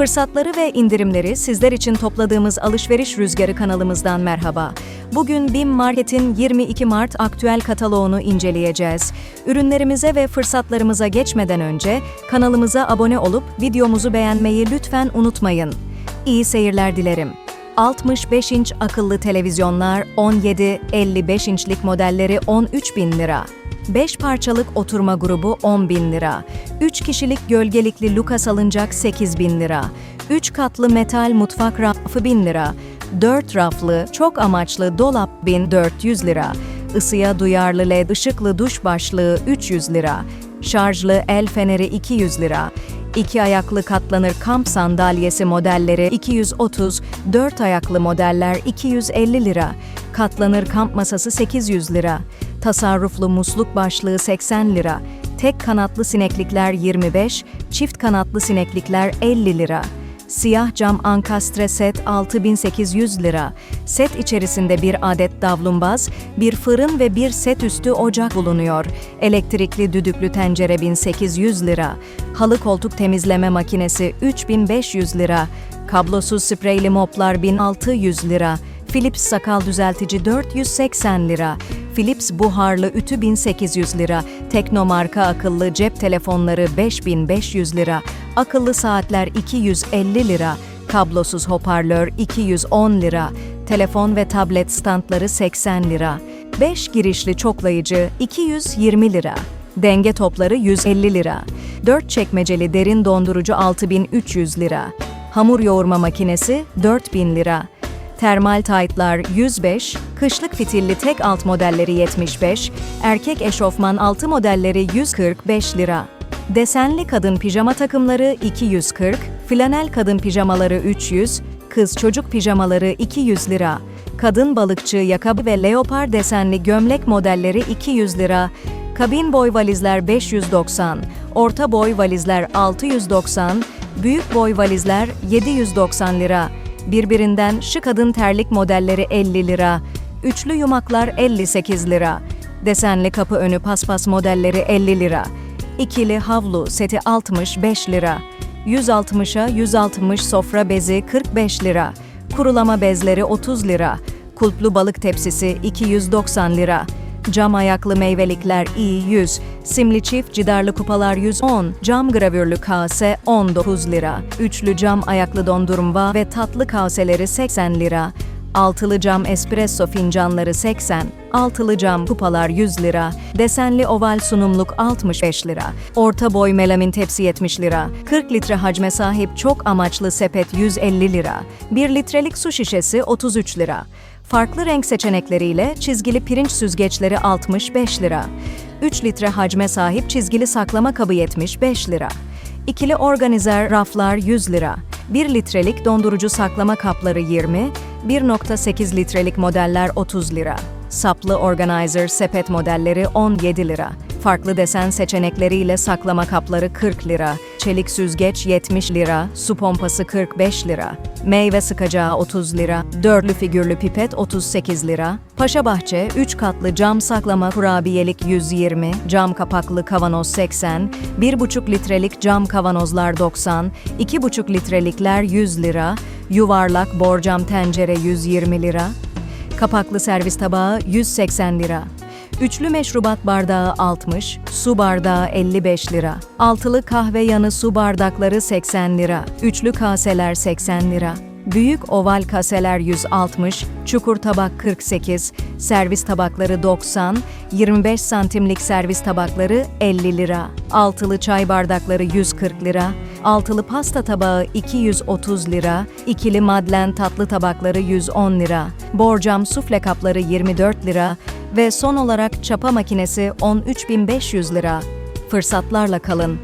Fırsatları ve indirimleri sizler için topladığımız Alışveriş Rüzgarı kanalımızdan merhaba. Bugün BİM Market'in 22 Mart aktüel kataloğunu inceleyeceğiz. Ürünlerimize ve fırsatlarımıza geçmeden önce kanalımıza abone olup videomuzu beğenmeyi lütfen unutmayın. İyi seyirler dilerim. 65 inç akıllı televizyonlar 17-55 inçlik modelleri 13 bin lira. 5 parçalık oturma grubu 10 bin lira. 3 kişilik gölgelikli luka salıncak 8 bin lira. 3 katlı metal mutfak rafı 1000 lira. 4 raflı, çok amaçlı dolap 1400 lira. Isıya duyarlı led ışıklı duş başlığı 300 lira. Şarjlı el feneri 200 lira. İki ayaklı katlanır kamp sandalyesi modelleri 230, dört ayaklı modeller 250 lira. Katlanır kamp masası 800 lira. Tasarruflu musluk başlığı 80 lira. Tek kanatlı sineklikler 25, çift kanatlı sineklikler 50 lira. Siyah cam ankastre set 6800 lira. Set içerisinde bir adet davlumbaz, bir fırın ve bir set üstü ocak bulunuyor. Elektrikli düdüklü tencere 1800 lira. Halı koltuk temizleme makinesi 3500 lira. Kablosuz spreyli moplar 1600 lira. Philips sakal düzeltici 480 lira. Philips buharlı ütü 1800 lira. Tekno marka akıllı cep telefonları 5500 lira. Akıllı saatler 250 lira. Kablosuz hoparlör 210 lira. Telefon ve tablet standları 80 lira. 5 girişli çoklayıcı 220 lira. Denge topları 150 lira. 4 çekmeceli derin dondurucu 6300 lira. Hamur yoğurma makinesi 4000 lira. Termal taytlar 105, kışlık fitilli tek alt modelleri 75, erkek eşofman altı modelleri 145 lira. Desenli kadın pijama takımları 240, flanel kadın pijamaları 300, kız çocuk pijamaları 200 lira. Kadın balıkçı yaka ve leopar desenli gömlek modelleri 200 lira. Kabin boy valizler 590, orta boy valizler 690, büyük boy valizler 790 lira. Birbirinden şık kadın terlik modelleri 50 lira. Üçlü yumaklar 58 lira. Desenli kapı önü paspas modelleri 50 lira. İkili havlu seti 65 lira. 160'a 160 sofra bezi 45 lira. Kurulama bezleri 30 lira. Kulplu balık tepsisi 290 lira. Cam ayaklı meyvelikler i100, simli çift cidarlı kupalar 110, cam gravürlü kase 19 lira, üçlü cam ayaklı dondurma ve tatlı kaseleri 80 lira, altılı cam espresso fincanları 80, altılı cam kupalar 100 lira, desenli oval sunumluk 65 lira, orta boy melamin tepsi 70 lira, 40 litre hacme sahip çok amaçlı sepet 150 lira, 1 litrelik su şişesi 33 lira, Farklı renk seçenekleriyle çizgili pirinç süzgeçleri 65 lira. 3 litre hacme sahip çizgili saklama kabı 75 lira. İkili organizer raflar 100 lira. 1 litrelik dondurucu saklama kapları 20, 1.8 litrelik modeller 30 lira. Saplı organizer sepet modelleri 17 lira. Farklı desen seçenekleriyle saklama kapları 40 lira. Çelik süzgeç 70 lira, su pompası 45 lira. Meyve sıkacağı 30 lira, dörtlü figürlü pipet 38 lira. Paşa Bahçe 3 katlı cam saklama kurabiyelik 120, cam kapaklı kavanoz 80, 1,5 litrelik cam kavanozlar 90, 2,5 litrelikler 100 lira, yuvarlak borcam tencere 120 lira, kapaklı servis tabağı 180 lira. Üçlü meşrubat bardağı 60, su bardağı 55 lira. Altılı kahve yanı su bardakları 80 lira. Üçlü kaseler 80 lira. Büyük oval kaseler 160, çukur tabak 48, servis tabakları 90, 25 santimlik servis tabakları 50 lira. Altılı çay bardakları 140 lira, altılı pasta tabağı 230 lira, ikili madlen tatlı tabakları 110 lira, borcam sufle kapları 24 lira ve son olarak çapa makinesi 13.500 lira. Fırsatlarla kalın,